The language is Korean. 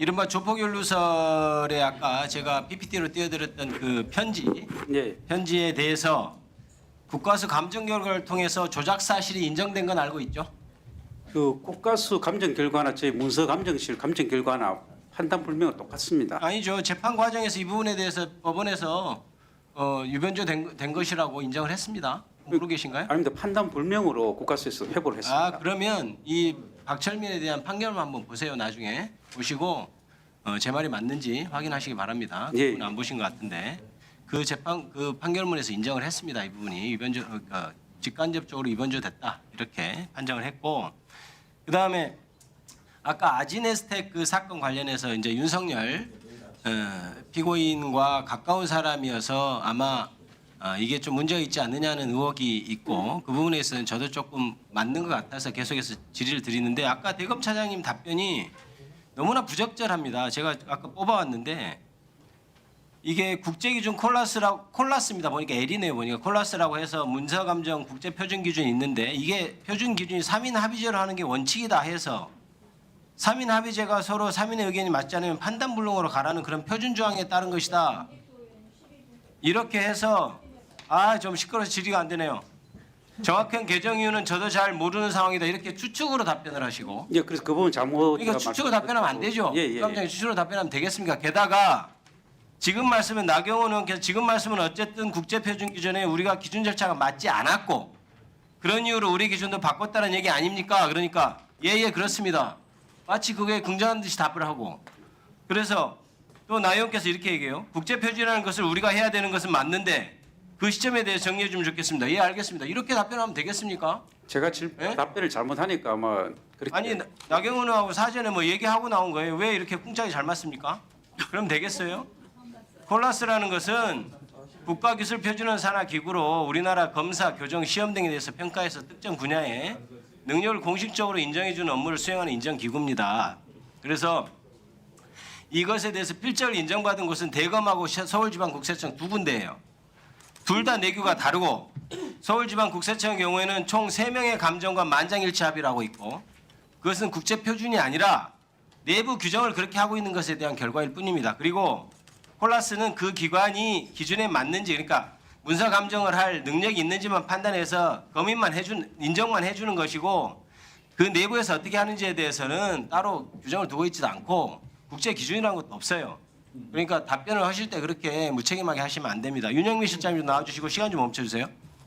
이른바 조폭연루설에 아까 제가 PPT로 띄워드렸던 그 편지 예. 편지에 대해서 국가수 감정 결과를 통해서 조작 사실이 인정된 건 알고 있죠? 그 국가수 감정 결과나 저희 문서 감정실 감정 결과나 판단 불명은 똑같습니다. 아니죠. 재판 과정에서 이 부분에 대해서 법원에서 어, 유변조 된, 된 것이라고 인정을 했습니다. 모르고 계신가요? 아닙니다. 판단 불명으로 국가수에서 회부를 했습니다. 아 그러면 이 박철민에 대한 판결만 한번 보세요. 나중에 보시고 어, 제 말이 맞는지 확인하시기 바랍니다. 예. 그분 안 보신 것 같은데 그 재판 그 판결문에서 인정을 했습니다. 이 부분이 위변조 어, 어, 직간접적으로 위변조됐다 이렇게 판정을 했고 그 다음에 아까 아지네스텍 그 사건 관련해서 이제 윤석열 어, 피고인과 가까운 사람이어서 아마 아, 이게 좀 문제가 있지 않느냐는 의혹이 있고 그 부분에 있어서는 저도 조금 맞는 것 같아서 계속해서 질의를 드리는데 아까 대검 차장님 답변이 너무나 부적절합니다. 제가 아까 뽑아왔는데 이게 국제기준 콜라스라고 콜라스입니다. 보니까 L이네요. 보니까 콜라스라고 해서 문서감정 국제 표준 기준이 있는데 이게 표준 기준이 3인 합의제로 하는 게 원칙이다 해서 3인 합의제가 서로 3인의 의견이 맞지 않으면 판단 불능으로 가라는 그런 표준 조항에 따른 것이다. 이렇게 해서 아 좀 시끄러워서 질의가 안 되네요. 정확한 개정 이유는 저도 잘 모르는 상황이다. 이렇게 추측으로 답변을 하시고 예, 그래서 그 부분 잘못 그러니까 추측으로 답변하면 안 되죠. 예, 예. 깜짝이 추측으로 답변하면 되겠습니까? 게다가 지금 말씀은 나경원 의원께서 지금 말씀은 어쨌든 국제 표준 기준에 우리가 기준 절차가 맞지 않았고 그런 이유로 우리 기준도 바꿨다는 얘기 아닙니까? 그러니까 예예 그렇습니다. 마치 그게 긍정한 듯이 답을 하고 그래서 또 나 의원께서 이렇게 얘기해요. 국제 표준이라는 것을 우리가 해야 되는 것은 맞는데 그 시점에 대해 정리해 주면 좋겠습니다. 예 알겠습니다. 이렇게 답변하면 되겠습니까? 제가 질, 예? 답변을 잘못하니까 아마 그렇게 아니 나- 나경원 의원하고 사전에 뭐 얘기하고 나온 거예요. 왜 이렇게 쿵짝이 잘 맞습니까? 그럼 되겠어요? 콜라스라는 것은 국가기술표준원 산하 기구로 우리나라 검사, 교정, 시험 등에 대해서 평가해서 특정 분야에 능력을 공식적으로 인정해주는 업무를 수행하는 인정기구입니다. 그래서 이것에 대해서 필적을 인정받은 곳은 대검하고 시- 서울지방국세청 두 군데예요. 둘 다 내규가 다르고 서울지방국세청의 경우에는 총 3명의 감정과 만장일치 합의라고 있고 그것은 국제 표준이 아니라 내부 규정을 그렇게 하고 있는 것에 대한 결과일 뿐입니다. 그리고 콜라스는 그 기관이 기준에 맞는지 그러니까 문서 감정을 할 능력이 있는지만 판단해서 검인만 해준 인정만 해주는 것이고 그 내부에서 어떻게 하는지에 대해서는 따로 규정을 두고 있지도 않고 국제 기준이라는 것도 없어요. 그러니까 답변을 하실 때 그렇게 무책임하게 하시면 안 됩니다. 윤영미 실장님 좀 나와주시고 시간 좀 멈춰주세요.